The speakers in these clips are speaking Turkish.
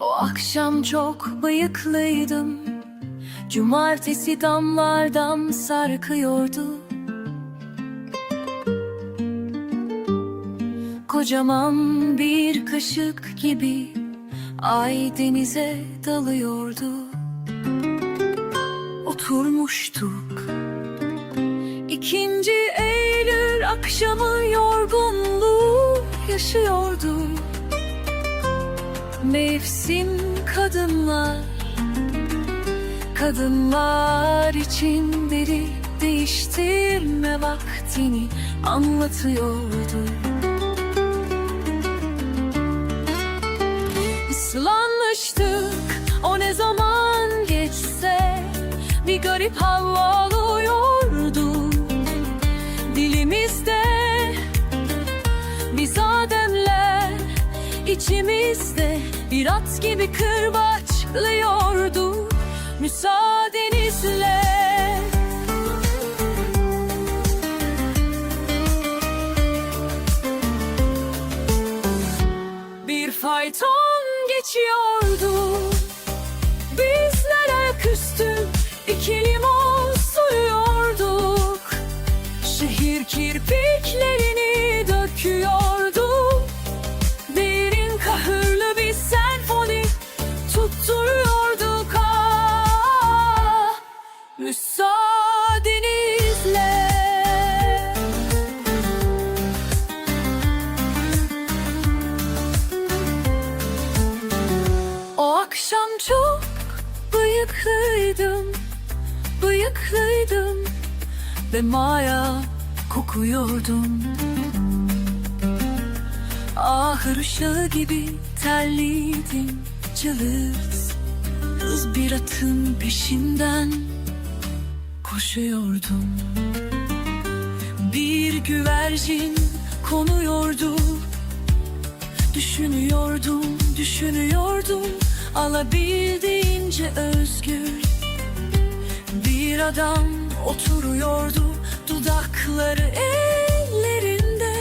O akşam çok bıyıklıydım. Cumartesi damlardan sarkıyordu. Kocaman bir kaşık gibi Ay denize dalıyordu Oturmuştuk. İkinci Eylül akşamı yorgunluğu yaşıyordu. Mevsim kadınlar Kadınlar için deri değiştirme vaktini anlatıyordu. Islanmıştık o ne zaman garip hava Dilimizde biz ademler içimizde bir at gibi kırbaçlıyordu. Müsaadenizle. Bir fayton geçiyordu. Bizler ayaküstü iki limon Şehir kirpiklerini döküyordu Derin kahırlı bir senfoni tutturuyorduk. Ah Müsaadenizle. O akşam çok bıyıklıydım Bıyıklıydım ve maya kokuyordum Ahır ışığı gibi terliydim cılız Hız bir atın peşinden koşuyordum Bir güvercin konuyordu Düşünüyordum, düşünüyordum. Alabildiğince adam oturuyordu Dudakları ellerinde.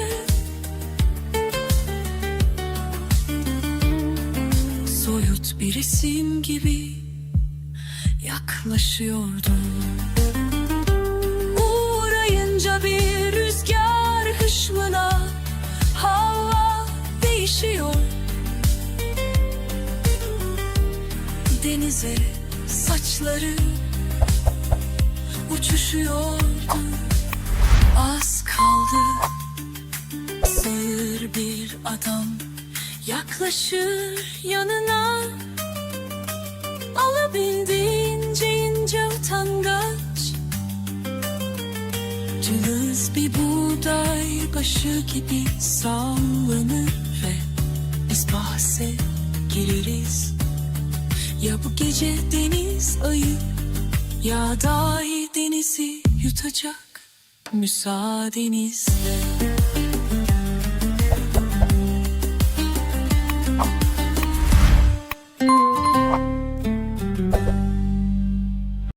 Soyut bir isim gibi yaklaşıyordum Uğrayınca bir rüzgar hışmına Hava değişiyor. Denize saçları uçuşuyordu. Az kaldı. Sığır bir adam yaklaşır yanına. Alabildiğince ince utangaç. Cılız bir buğday başı gibi sallanır ve biz bahse gireriz. Ya bu gece deniz ayı ya da ay denizi yutacak müsaadenizle